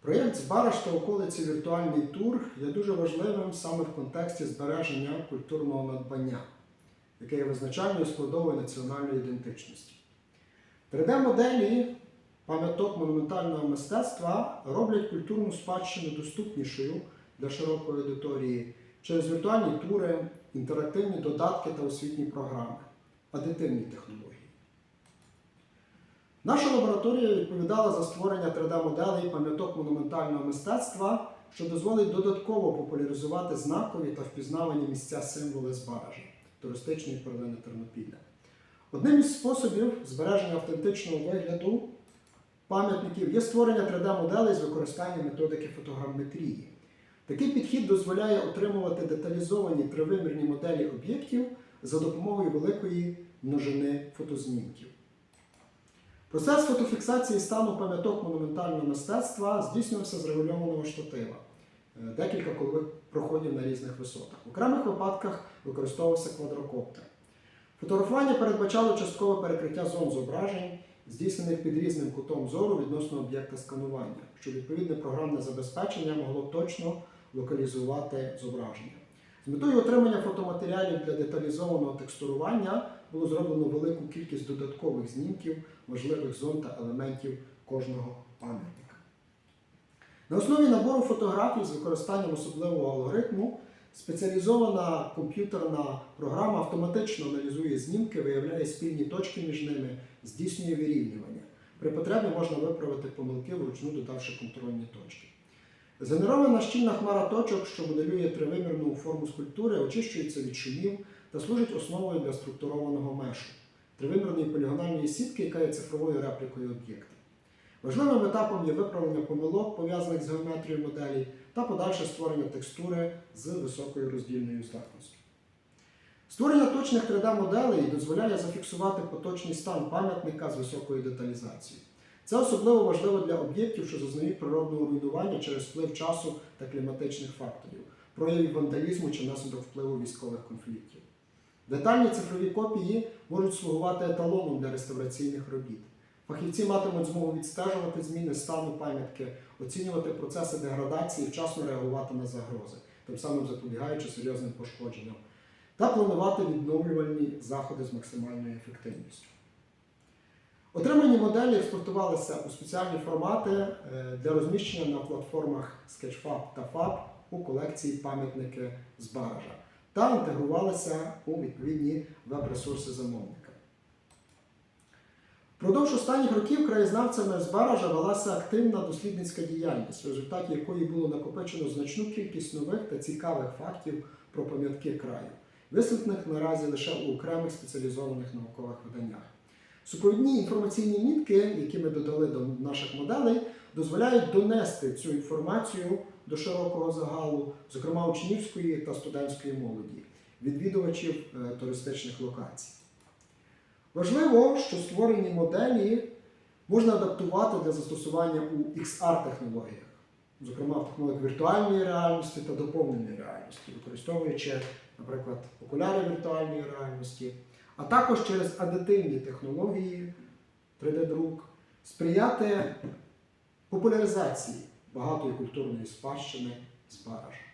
Проєкт Збараж та околиці віртуальний тур є дуже важливим саме в контексті збереження культурного надбання, яке є визначальною складовою національної ідентичності. 3D-моделі пам'яток монументального мистецтва роблять культурну спадщину доступнішою для широкої аудиторії через віртуальні тури, інтерактивні додатки та освітні програми, адитивні технології. Наша лабораторія відповідала за створення 3D-моделей пам'яток монументального мистецтва, що дозволить додатково популяризувати знакові та впізнавані місця символи збаража туристичної перлини Тернопілля. Одним із способів збереження автентичного вигляду пам'ятників є створення 3D-моделей з використанням методики фотограметрії. Такий підхід дозволяє отримувати деталізовані тривимірні моделі об'єктів за допомогою великої множини фотознімків. Процес фотофіксації стану пам'яток монументального мистецтва здійснювався з регульованого штатива, е, декілька колових проходів на різних висотах. В окремих випадках використовувався квадрокоптер. Фотографування передбачало часткове перекриття зон зображень, здійснених під різним кутом зору відносно об'єкта сканування, щоб відповідне програмне забезпечення могло точно локалізувати зображення. З метою отримання фотоматеріалів для деталізованого текстурування було зроблено велику кількість додаткових знімків важливих зон та елементів кожного пам'ятника. На основі набору фотографій з використанням особливого алгоритму спеціалізована комп'ютерна програма автоматично аналізує знімки, виявляє спільні точки між ними, здійснює вирівнювання. При потребі можна виправити помилки, вручну додавши контрольні точки. Згенерована щільна хмара точок, що моделює тривимірну форму скульптури, очищується від шумів та служить основою для структурованого мешу тривимірної полігональної сітки, яка є цифровою реплікою об'єкта. Важливим етапом є виправлення помилок, пов'язаних з геометрією моделі, та подальше створення текстури з високою роздільною здатністю. Створення точних 3D-моделей дозволяє зафіксувати поточний стан пам'ятника з високою деталізацією. Це особливо важливо для об'єктів, що зазнають природного руйнування через вплив часу та кліматичних факторів, проявів вандалізму чи наслідок впливу військових конфліктів. Детальні цифрові копії можуть слугувати еталоном для реставраційних робіт. Фахівці матимуть змогу відстежувати зміни стану пам'ятки, оцінювати процеси деградації вчасно реагувати на загрози, тим самим запобігаючи серйозним пошкодженням, та планувати відновлювальні заходи з максимальною ефективністю. Отримані моделі експортувалися у спеціальні формати е, для розміщення на платформах Sketchfab та Fab у колекції пам'ятники з баража та інтегрувалися у відповідні веб-ресурси замовника. Впродовж останніх років краєзнавцями баража велася активна дослідницька діяльність, в результаті якої було накопичено значну кількість нових та цікавих фактів про пам'ятки краю, висвітлених наразі лише у окремих спеціалізованих наукових виданнях. Супровідні інформаційні мітки, які ми додали до наших моделей, дозволяють донести цю інформацію до широкого загалу, зокрема учнівської та студентської молоді, відвідувачів е, туристичних локацій. Важливо, що створені моделі можна адаптувати для застосування у XR-технологіях, зокрема в технологіях віртуальної реальності та доповненої реальності, використовуючи, наприклад, окуляри віртуальної реальності, а також через адитивні технології 3D-друк, сприяти популяризації багатої культурної спадщини з баража.